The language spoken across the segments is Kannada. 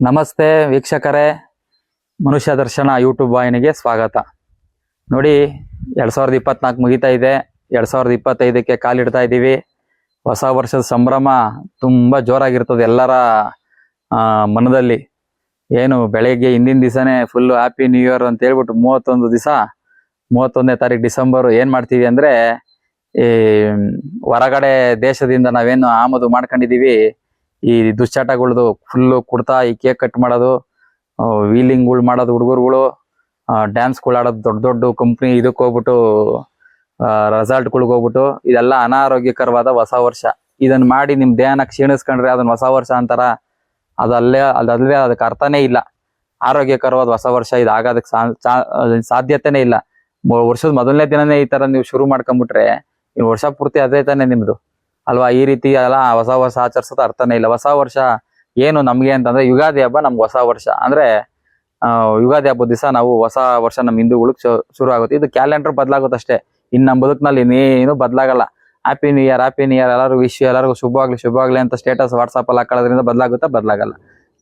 ನಮಸ್ತೆ ವೀಕ್ಷಕರೇ. ಮನುಷ್ಯ ದರ್ಶನ ಯೂಟ್ಯೂಬ್ ವಾಹಿನಿಗೆ ಸ್ವಾಗತ. ನೋಡಿ, ಎರಡು ಸಾವಿರದ ಇಪ್ಪತ್ನಾಲ್ಕು ಮುಗಿತಾ ಇದೆ. ಎರಡ್ ಸಾವಿರದ ಇಪ್ಪತ್ತೈದಕ್ಕೆ ಕಾಲಿಡ್ತಾ ಇದ್ದೀವಿ. ಹೊಸ ವರ್ಷದ ಸಂಭ್ರಮ ತುಂಬಾ ಜೋರಾಗಿರ್ತದೆ ಎಲ್ಲರ ಮನದಲ್ಲಿ. ಏನು, ಬೆಳಗ್ಗೆ ಹಿಂದಿನ ದಿವಸನೇ ಫುಲ್ ಹ್ಯಾಪಿ ನ್ಯೂ ಇಯರ್ ಅಂತ ಹೇಳ್ಬಿಟ್ಟು ಮೂವತ್ತೊಂದು ದಿವಸ, ಮೂವತ್ತೊಂದನೇ ತಾರೀಕು ಡಿಸೆಂಬರ್ ಏನ್ ಮಾಡ್ತೀವಿ ಅಂದ್ರೆ, ಈ, ಹೊರಗಡೆ ದೇಶದಿಂದ ನಾವೇನು ಆಮದು ಮಾಡ್ಕೊಂಡಿದೀವಿ ಈ ದುಶ್ಚಾಟಗಳದು ಫುಲ್ಲು ಕುಡ್ತಾ ಈ ಕೇಕ್ ಕಟ್ ಮಾಡೋದು ವೀಲಿಂಗ್ಗಳು ಮಾಡೋದು ಹುಡುಗರುಗಳು ಡ್ಯಾನ್ಸ್ಗಳು ಆಡೋದು ದೊಡ್ಡ ದೊಡ್ಡ ಕಂಪ್ನಿ ಇದಕ್ಕೆ ಹೋಗ್ಬಿಟ್ಟು ರೆಸಾರ್ಟ್ಗಳಿಗೆ ಹೋಗ್ಬಿಟ್ಟು ಇದೆಲ್ಲ ಅನಾರೋಗ್ಯಕರವಾದ ಹೊಸ ವರ್ಷ. ಇದನ್ನ ಮಾಡಿ ನಿಮ್ ದೇಹನ ಕ್ಷೀಣಿಸ್ಕೊಂಡ್ರೆ ಅದನ್ನ ಹೊಸ ವರ್ಷ ಅಂತಾರ, ಅದಲ್ಲೇ ಅದಲ್ಲೇ ಅದಕ್ಕೆ ಅರ್ಥನೇ ಇಲ್ಲ. ಆರೋಗ್ಯಕರವಾದ ಹೊಸ ವರ್ಷ ಇದು ಆಗೋದಕ್ಕೆ ಸಾ- ಸಾಧ್ಯತೆನೇ ಇಲ್ಲ. ವರ್ಷದ ಮೊದಲನೇ ದಿನನೇ ಈ ತರ ನೀವು ಶುರು ಮಾಡ್ಕೊಂಡ್ಬಿಟ್ರೆ ನೀವು ವರ್ಷ ಪೂರ್ತಿ ಅದೇ ತಾನೇ ನಿಮ್ದು. ಅಲ್ವಾ? ಈ ರೀತಿ ಎಲ್ಲ ಹೊಸ ವರ್ಷ ಆಚರಿಸೋದು ಅರ್ಥನೇ ಇಲ್ಲ. ಹೊಸ ವರ್ಷ ಏನು ನಮಗೆ ಅಂತಂದ್ರೆ ಯುಗಾದಿ ಹಬ್ಬ ನಮ್ಗೆ ಹೊಸ ವರ್ಷ. ಅಂದ್ರೆ ಯುಗಾದಿ ಹಬ್ಬದ ದಿವಸ ನಾವು ಹೊಸ ವರ್ಷ ನಮ್ಮ ಹಿಂದೂಗಳಿಗೆ ಶುರು ಆಗುತ್ತೆ. ಇದು ಕ್ಯಾಲೆಂಡರ್ ಬದಲಾಗುತ್ತೆ ಅಷ್ಟೇ. ಇನ್ನು ನಮ್ಮ ಬದುಕಿನಲ್ಲಿ ಇನ್ನೇನು ಬದಲಾಗಲ್ಲ. Happy new year happy new year ಎಲ್ಲರಿಗೂ ವಿಶ್ ಎಲ್ಲರಿಗೂ ಶುಭ ಶುಭವಾಗ್ಲಿ ಅಂತ ಸ್ಟೇಟಸ್ ವಾಟ್ಸಪ್ ಅಲ್ಲಿ ಹಾಕೊಳ್ಳೋದ್ರಿಂದ ಬದಲಾಗುತ್ತಾ, ಬದಲಾಗಲ್ಲ.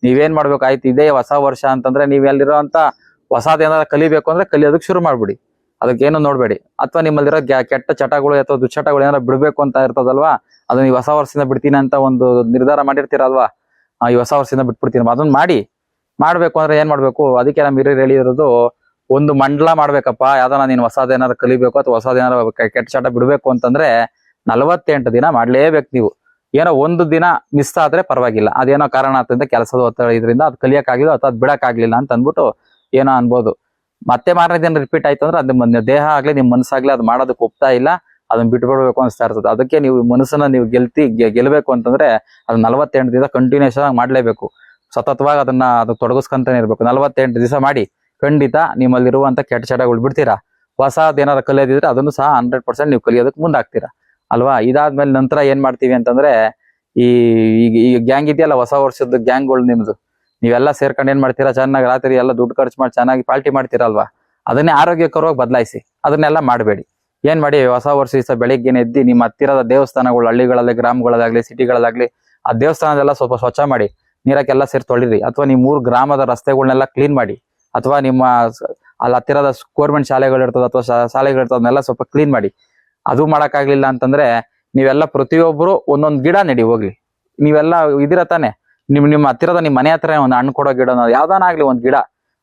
ನೀವೇನ್ ಮಾಡ್ಬೇಕು? ಆಯ್ತು, ಇದೇ ಹೊಸ ವರ್ಷ ಅಂತಂದ್ರೆ ನೀವು ಎಲ್ಲಿರೋ ಅಂತ ಹೊಸದೇನಾದ್ರು ಕಲಿಬೇಕು ಅಂದ್ರೆ ಕಲಿಯೋದಕ್ಕೆ ಶುರು ಮಾಡ್ಬಿಡಿ. ಅದಕ್ಕೇನು ನೋಡ್ಬೇಡಿ. ಅಥವಾ ನಿಮ್ಮಲ್ಲಿರೋ ಕೆಟ್ಟ ಚಟಗಳು ಅಥವಾ ದುಶ್ಚಟಗಳು ಏನಾದ್ರು ಬಿಡ್ಬೇಕು ಅಂತ ಇರ್ತದಲ್ವಾ? ಅದನ್ನ ಈ ಹೊಸ ವರ್ಷದಿಂದ ಬಿಡ್ತೀನಿ ಅಂತ ಒಂದು ನಿರ್ಧಾರ ಮಾಡಿರ್ತೀರಲ್ವಾ ಈ ಹೊಸ ವರ್ಷದಿಂದ ಬಿಟ್ಬಿಡ್ತೀನಿ ಅದನ್ನ ಮಾಡಿ. ಮಾಡ್ಬೇಕು ಅಂದ್ರೆ ಏನ್ ಮಾಡ್ಬೇಕು? ಅದಕ್ಕೆ ನಮ್ಮ ಹಿರಿಯರು ಹೇಳಿರೋದು, ಒಂದು ಮಂಡಲ ಮಾಡ್ಬೇಕಪ್ಪ. ಯಾವ್ದಾರ ನೀನು ಹೊಸದೇನಾದ್ರು ಕಲಿಬೇಕು ಅಥವಾ ಹೊಸದೇನಾದ್ರು ಏನಾದ್ರು ಕೆಟ್ಟ ಚಟ ಬಿಡಬೇಕು ಅಂತಂದ್ರೆ ನಲವತ್ತೆಂಟು ದಿನ ಮಾಡ್ಲೇಬೇಕು ನೀವು. ಏನೋ ಒಂದು ದಿನ ಮಿಸ್ ಆದ್ರೆ ಪರವಾಗಿಲ್ಲ. ಅದೇನೋ ಕಾರಣ ಆಗ್ತದೆ ಕೆಲಸದ ಒತ್ತಡ ಇದರಿಂದ ಅದು ಕಲಿಯಕ್ಕಾಗಿಲ್ಲ ಅಥವಾ ಅದು ಬಿಡಕ್ಕಾಗ್ಲಿಲ್ಲ ಅಂತ ಅಂದ್ಬಿಟ್ಟು ಏನೋ ಅನ್ಬೋದು. ಮತ್ತೆ ಮಾರನೇ ದಿನ ರಿಪೀಟ್ ಆಯ್ತು ಅಂದ್ರೆ ಅದು ನಿಮ್ಮ ದೇಹ ಆಗ್ಲಿ, ನಿಮ್ ಮನಸ್ಸಾಗ್ಲಿ ಅದು ಮಾಡೋದಕ್ಕೆ ಒಪ್ತಾ ಇಲ್ಲ. ಅದನ್ನ ಬಿಟ್ಬಿಡ್ಬೇಕು ಅನಿಸ್ತಾ ಇರ್ತದೆ. ಅದಕ್ಕೆ ನೀವು ಮನಸ್ಸನ್ನ ನೀವು ಗೆಲ್ತಿ ಗೆಲ್ಬೇಕು ಅಂತಂದ್ರೆ ಅದು ನಲವತ್ತೆಂಟು ದಿವಸ ಕಂಟಿನ್ಯೂಸ್ ಆಗಿ ಮಾಡ್ಲೇಬೇಕು. ಸತತವಾಗಿ ಅದನ್ನ ಅದು ತೊಡಗಿಸ್ಕೊಂತಾನೆ ಇರ್ಬೇಕು. ನಲವತ್ತೆಂಟು ದಿವಸ ಮಾಡಿ ಖಂಡಿತ ನಿಮ್ಮಲ್ಲಿರುವಂತ ಕೆಟ್ಟ ಚಟಗಳು ಬಿಡ್ತೀರಾ? ಹೊಸದೇನಾರ ಕಲಿಯೋದಿದ್ರೆ ಅದನ್ನು ಸಹ ಹಂಡ್ರೆಡ್ ಪರ್ಸೆಂಟ್ ನೀವು ಕಲಿಯೋದಕ್ಕೆ ಮುಂದಾಗ್ತೀರಾ? ಅಲ್ವಾ? ಇದಾದ್ಮೇಲೆ ನಂತರ ಏನ್ ಮಾಡ್ತೀವಿ ಅಂತಂದ್ರೆ ಈ ಈಗ ಈ ಗ್ಯಾಂಗ್ ಇದೆಯಲ್ಲ, ಹೊಸ ವರ್ಷದ ಗ್ಯಾಂಗ್ಗಳು ನಿಮ್ದು. ನೀವೆಲ್ಲ ಸೇರ್ಕೊಂಡು ಏನ್ ಮಾಡ್ತೀರಾ? ಚೆನ್ನಾಗಿ ರಾತ್ರಿ ಎಲ್ಲ ದುಡ್ಡು ಖರ್ಚು ಮಾಡಿ ಚೆನ್ನಾಗಿ ಪಾಲ್ಟಿ ಮಾಡ್ತೀರಲ್ವಾ? ಅದನ್ನೇ ಆರೋಗ್ಯಕರವಾಗಿ ಬದಲಾಯಿಸಿ. ಅದನ್ನೆಲ್ಲ ಮಾಡಬೇಡಿ. ಏನ್ ಮಾಡಿ? ಹೊಸ ವರ್ಷ ದಿವಸ ಬೆಳಿಗ್ಗೆನೆ ಎದ್ದಿ ನಿಮ್ಮ ಹತ್ತಿರದ ದೇವಸ್ಥಾನಗಳು, ಹಳ್ಳಿಗಳಲ್ಲಿ ಗ್ರಾಮಗಳಾಗ್ಲಿ ಸಿಟಿಗಳಾಗ್ಲಿ ಆ ದೇವಸ್ಥಾನದೆಲ್ಲ ಸ್ವಲ್ಪ ಸ್ವಚ್ಛ ಮಾಡಿ. ನೀರಕ್ಕೆಲ್ಲ ಸೇರಿ ತೊಳಿರಿ ಅಥವಾ ನಿಮ್ಮ ಮೂರು ಗ್ರಾಮದ ರಸ್ತೆಗಳನ್ನೆಲ್ಲ ಕ್ಲೀನ್ ಮಾಡಿ. ಅಥವಾ ನಿಮ್ಮ ಅಲ್ಲಿ ಹತ್ತಿರದ ಗೋರ್ಮೆಂಟ್ ಶಾಲೆಗಳು ಇರ್ತದೆ ಅಥವಾ ಶಾ- ಶಾಲೆಗಳು ಇರ್ತದೆ ಅದನ್ನೆಲ್ಲ ಸ್ವಲ್ಪ ಕ್ಲೀನ್ ಮಾಡಿ. ಅದು ಮಾಡೋಕ್ಕಾಗಲಿಲ್ಲ ಅಂತಂದ್ರೆ ನೀವೆಲ್ಲ ಪ್ರತಿಯೊಬ್ಬರು ಒಂದೊಂದು ಗಿಡ ನೆಡಿ, ಹೋಗ್ಲಿ. ನೀವೆಲ್ಲ ಇದಿರ ತಾನೆ? ನಿಮ್ ನಿಮ್ಮ ಹತ್ತಿರದ ನಿಮ್ಮ ಮನೆ ಹತ್ರ ಒಂದು ಹಣ್ಣು ಕೊಡೋ ಗಿಡ ಯಾವ್ದಾನಾಗ್ಲಿ ಒಂದು ಗಿಡ.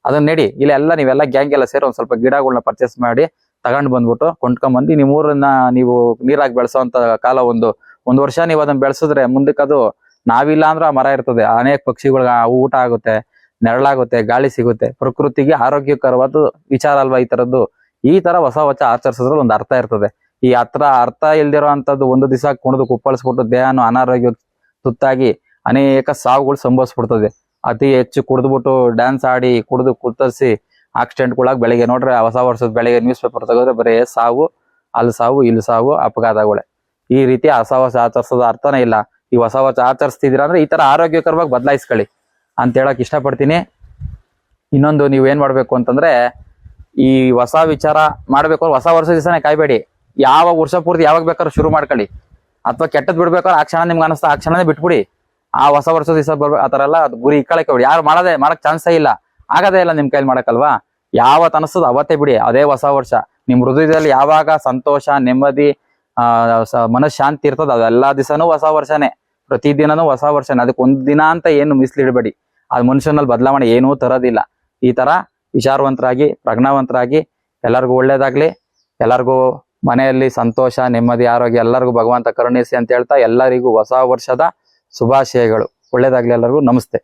ಅದನ್ನ ನೆಡಿ, ಇಲ್ಲ ಎಲ್ಲ ನೀವೆಲ್ಲ ಗ್ಯಾಂಗ್ ಎಲ್ಲ ಸೇರಿ ಒಂದ್ ಸ್ವಲ್ಪ ಗಿಡಗಳನ್ನ ಪರ್ಚೇಸ್ ಮಾಡಿ ತಗೊಂಡ್ ಬಂದ್ಬಿಟ್ಟು ಕೊಂಡ್ಕೊಂಬಂದು ನಿಮ್ಮ ಊರನ್ನ ನೀವು ನೀರಾಗಿ ಬೆಳೆಸೋಂತ ಕಾಲ ಒಂದು, ಒಂದ್ ವರ್ಷ ನೀವು ಅದನ್ನ ಬೆಳೆಸಿದ್ರೆ ಮುಂದಕ್ಕದು ನಾವಿಲ್ಲ ಅಂದ್ರೆ ಆ ಮರ ಇರ್ತದೆ. ಅನೇಕ ಪಕ್ಷಿಗಳಿಗೆ ಊಟ ಆಗುತ್ತೆ, ನೆರಳಾಗುತ್ತೆ, ಗಾಳಿ ಸಿಗುತ್ತೆ. ಪ್ರಕೃತಿಗೆ ಆರೋಗ್ಯಕರವಾದ ವಿಚಾರ ಅಲ್ವಾ ಈ ತರದ್ದು? ಈ ತರ ಹೊಸ ಹೊಸ ಆಚರಿಸಿದ್ರೆ ಒಂದು ಅರ್ಥ ಇರ್ತದೆ. ಈ ಹತ್ರ ಅರ್ಥ ಇಲ್ದಿರೋ ಅಂತದ್ದು ಒಂದು ದಿವಸ ಕುಣಿದು ಕುಪ್ಪಳಿಸ್ಬಿಟ್ಟು ದೇಹನು ಅನಾರೋಗ್ಯ ತುತ್ತಾಗಿ ಅನೇಕ ಸಾವುಗಳು ಸಂಭವಿಸ್ಬಿಡ್ತದೆ. ಅತಿ ಹೆಚ್ಚು ಕುಡಿದ್ಬಿಟ್ಟು ಡ್ಯಾನ್ಸ್ ಆಡಿ ಕುಡಿದು ಕುರ್ತರಿಸಿ ಆಕ್ಸಿಡೆಂಟ್ಗಳಾಗಿ ಬೆಳಗ್ಗೆ ನೋಡ್ರೆ ಹೊಸ ವರ್ಷದ ಬೆಳಗ್ಗೆ ನ್ಯೂಸ್ ಪೇಪರ್ ತೆಗೆದ್ರೆ ಬರೀ ಸಾವು, ಅಲ್ಲಿ ಸಾವು, ಇಲ್ಲಿ ಸಾವು, ಅಪಘಾತಗಳೇ. ಈ ರೀತಿ ಹೊಸ ವರ್ಷ ಆಚರಿಸೋದು ಅರ್ಥನೇ ಇಲ್ಲ. ಈ ಹೊಸ ವರ್ಷ ಆಚರಿಸ್ತಿದ್ದೀರಾ ಅಂದ್ರೆ ಈ ತರ ಆರೋಗ್ಯಕರವಾಗಿ ಬದಲಾಯಿಸ್ಕೊಳ್ಳಿ ಅಂತ ಹೇಳಕ್ ಇಷ್ಟಪಡ್ತೀನಿ. ಇನ್ನೊಂದು ನೀವು ಏನ್ ಮಾಡ್ಬೇಕು ಅಂತಂದ್ರೆ ಈ ಹೊಸ ವಿಚಾರ ಮಾಡ್ಬೇಕು ಅಂದ್ರೆ ಹೊಸ ವರ್ಷ ದಿವಸನೇ ಕಾಯ್ಬೇಡಿ. ಯಾವ ವರ್ಷ ಪೂರ್ತಿ ಯಾವಾಗ ಬೇಕಾದ್ರೂ ಶುರು ಮಾಡ್ಕೊಳ್ಳಿ. ಅಥವಾ ಕೆಟ್ಟದ್ ಬಿಡ್ಬೇಕಾದ್ರೆ ಆ ಕ್ಷಣ ನಿಮ್ಗೆ ಅನಿಸ್ತಾ, ಆ ಕ್ಷಣನೇ ಬಿಟ್ಬಿಡಿ. ಆ ಹೊಸ ವರ್ಷದ ದಿವಸ ಬರ್ಬೇಕು ಆ ತರ ಎಲ್ಲ ಅದು ಗುರಿ ಇಕ್ಕಳಕ್ಕೆ ಬಿಡಿ ಯಾರು ಮಾಡದೆ, ಮಾಡಕ್ ಚಾನ್ಸೇ ಇಲ್ಲ. ಆಗದೇ ಇಲ್ಲ ನಿಮ್ ಕೈಲಿ ಮಾಡಕ್ಕಲ್ವಾ? ಯಾವತ್ ಅನಿಸ್ತದ ಅವತ್ತೇ ಬಿಡಿ. ಅದೇ ಹೊಸ ವರ್ಷ. ನಿಮ್ ಹೃದಯದಲ್ಲಿ ಯಾವಾಗ ಸಂತೋಷ, ನೆಮ್ಮದಿ, ಆ ಮನಶಾಂತಿ ಇರ್ತದ ಅದೆಲ್ಲಾ ದಿವಸನೂ ಹೊಸ ವರ್ಷನೇ. ಪ್ರತಿದಿನನೂ ಹೊಸ ವರ್ಷನೇ. ಅದಕ್ಕೆ ಒಂದ್ ದಿನ ಅಂತ ಏನು ಮೀಸಲಿಡಬೇಡಿ ಅದು ಮನುಷ್ಯನಲ್ಲಿ ಬದಲಾವಣೆ ಏನೂ ತರೋದಿಲ್ಲ. ಈ ತರ ವಿಚಾರವಂತರಾಗಿ, ಪ್ರಜ್ಞಾವಂತರಾಗಿ, ಎಲ್ಲರಿಗೂ ಒಳ್ಳೇದಾಗ್ಲಿ. ಎಲ್ಲರಿಗೂ ಮನೆಯಲ್ಲಿ ಸಂತೋಷ, ನೆಮ್ಮದಿ, ಆರೋಗ್ಯ, ಎಲ್ಲರಿಗೂ ಭಗವಂತ ಕರುಣಿಸಿ ಅಂತ ಹೇಳ್ತಾ ಎಲ್ಲರಿಗೂ ಹೊಸ ವರ್ಷದ ಶುಭಾಶಯಗಳು. ಒಳ್ಳೇದಾಗ್ಲಿ ಎಲ್ಲರಿಗೂ ನಮಸ್ತೆ.